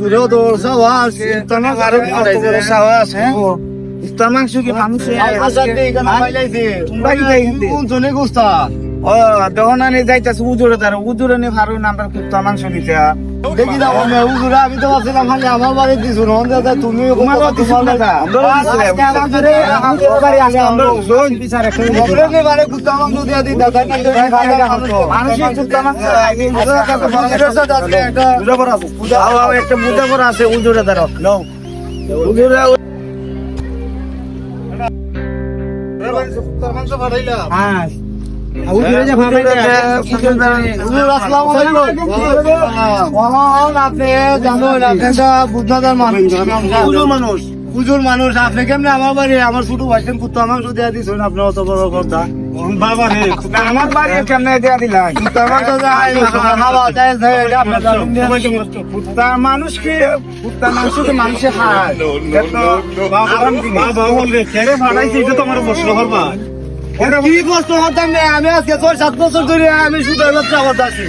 হুজুরেও তো সাহস তোমার আরও সাহস হ্যাঁ ইস্তার মাংস কি মানুষে তোমরা কি যাই কিন্তু কোন জনে গুস্তা? ও দহনা নে যাইতাছে উজুরে তার উজুরে নে ভারু নাম্বার কুত্তা মাংস দেখি না আমি উজুরে আমি তো ভাবছিলাম খালি আমার বাড়ি দিছো না দাদা তুমি তোমার তোমার দাদা আমরা বাড়ি আছে আমরা জোন বিচার একটা আমরা নে বাড়ি কুত্তা মাংস দিয়া দি দাদা না মানুষই কুত্তা মাংস একটা মুজাফর আছে একটা মুজাফর আছে উজুরে দাঁড়াও নাও উজুরে হ্যাঁ মানুষ পুজোর মানুষ আপনি কেমনে আমার বাড়ি আমার ছোট ভাইছেন কুত্তা মাংস দেওয়া দিচ্ছেন আপনার অত বড় কথা বাবা রে আমার বাড়ি কেমনে মানুষ কি মানুষে আরাম বাবা ছেড়ে ফাটাইছি এটা তোমার প্রশ্ন করবা কি প্রশ্ন করতাম না আমি আজকে ছয় সাত বছর ধরে আমি শুধু ব্যবসা করতেছি।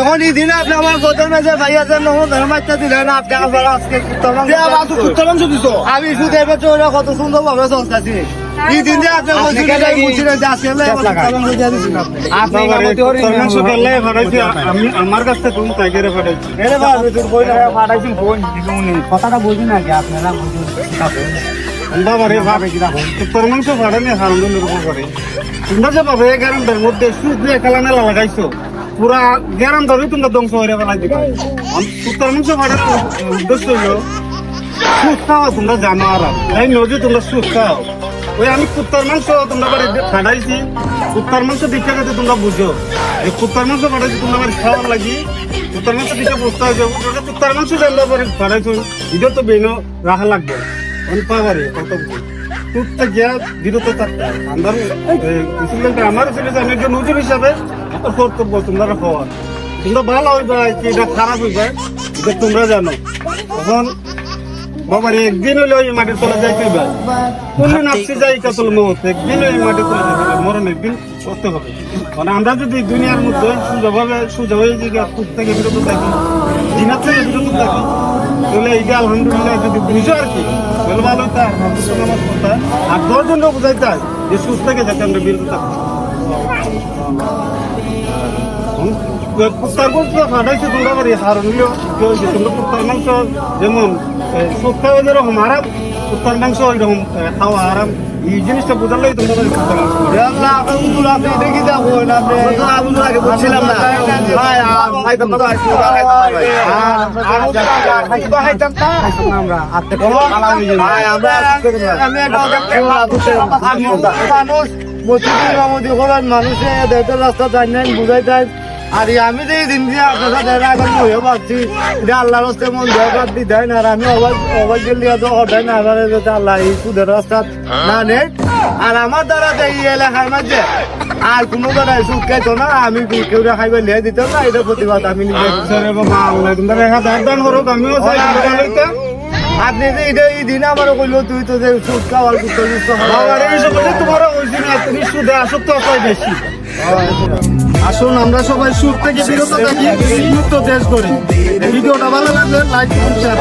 এখন এই দিনে আপনি আমার গোদের মেজে ভাই দিলেন আপনি আমার আজকে আমি কত সুন্দর ভাবে চলতেছি এই দিন যে আপনি। আমার কাছ থেকে তুমি পাঠাইছি? কথাটা বুঝি না কি আপনারা বুঝুন? বাবা রে ভাবে কিনা তোর মাংস ফাটানি হারাম এরকম করে তোমরা যে পাবে গ্যারান্টার মধ্যে সুদ দিয়ে খেলানে লাগাইছো পুরা গ্যারান্টারই তোমরা ধ্বংস হয়ে ফেলাই দিবা তোর মাংস ফাটানোর উদ্দেশ্য হলো সুদ খাওয়া তোমরা জানো আর তাই নদী তোমরা সুদ খাও ওই আমি কুত্তার মাংস তোমরা বাড়ি ফাটাইছি কুত্তার মাংস দীক্ষা গেছে তোমরা বুঝো এই কুত্তার মাংস ফাটাইছি তোমরা বাড়ি খাওয়ার লাগি কুত্তার মাংস দীক্ষা বুঝতে হবে কুত্তার মাংস জানলে পরে ফাটাইছো এটা তো বেনো রাখা লাগবে আমি কত কুত্তা গিয়া বিরত থাকতে আমার ইসলামটা আমার ছেলে আমি একজন নজর হিসাবে কর্তব্য তোমরা হওয়া। তোমরা ভালো হইবা কি এটা খারাপ হইবা এটা তোমরা জানো। তখন বাবার একদিন হলে ওই মাটির তলা যাইতে হইবা। কোন নাপসি যাই কাতল মত একদিন ওই মাটির তলা যাইতে হবে মরণ একদিন করতে হবে। মানে আমরা যদি দুনিয়ার মধ্যে সুযোগভাবে সুযোগ হয়ে যে কুত থেকে বিরত থাকি দিনার থেকে বিরত থাকি তাহলে এইটা আলহামদুলিল্লাহ যদি বুঝো আর কি। ভালো আর দশজন লোক বুঝাইতে যে সুস্থ থেকে যাতে আমরা বিরত কুত্তার মাংস ফাটাইছে তোমরা বাড়ি হারণীয় তোমরা কুত্তার মাংস, যেমন খাওয়া যেরকম আরাম কুত্তার মাংস ওইরকম খাওয়া আরাম। এই জিনিসটা বোঝালেই তোমরা বাড়ি কুত্তার মাংস আল্লাহ আবুল আপনি দেখি যাব না আপনি আবুল আগে বলছিলাম না ভাই ভাই তো কত আসছে আমরা আপনি ভাই আমরা আমি মানুষ দেখতে রাস্তা যাই নাই বুঝাই দেয় আর আমি যে দিন দিয়ে আপনার সাথে আগে হয়ে পাচ্ছি, এটা আল্লাহর রাস্তে মন দেওয়া বাদ দি দেয় না আমি অবাক গেলে তো হঠাৎ না আমার যাতে আল্লাহ এই সুদের রাস্তা না নেই। আর আমার দ্বারা যে এই এলাকার মাঝে আর কোনো দ্বারা সুদ খাইতো না, আমি কেউ খাইবে লিয়ে দিত না? এটা প্রতিবাদ আমি নিজে বাবা, আল্লাহ তোমরা রেখা দান আমিও চাই। আপনি যে এটা এই দিন আমারও কইলো তুই তো যে সুদ খাওয়ার কুত্তর কুত্তর আমার এই হয়েছে না তুমি সুদে আসক্ত হয় বেশি। আসুন আমরা সবাই সুদ থেকে বিরত থাকি মুক্ত দেশ করি ভিডিওটা ভালো লাগলে লাইক করুন শেয়ার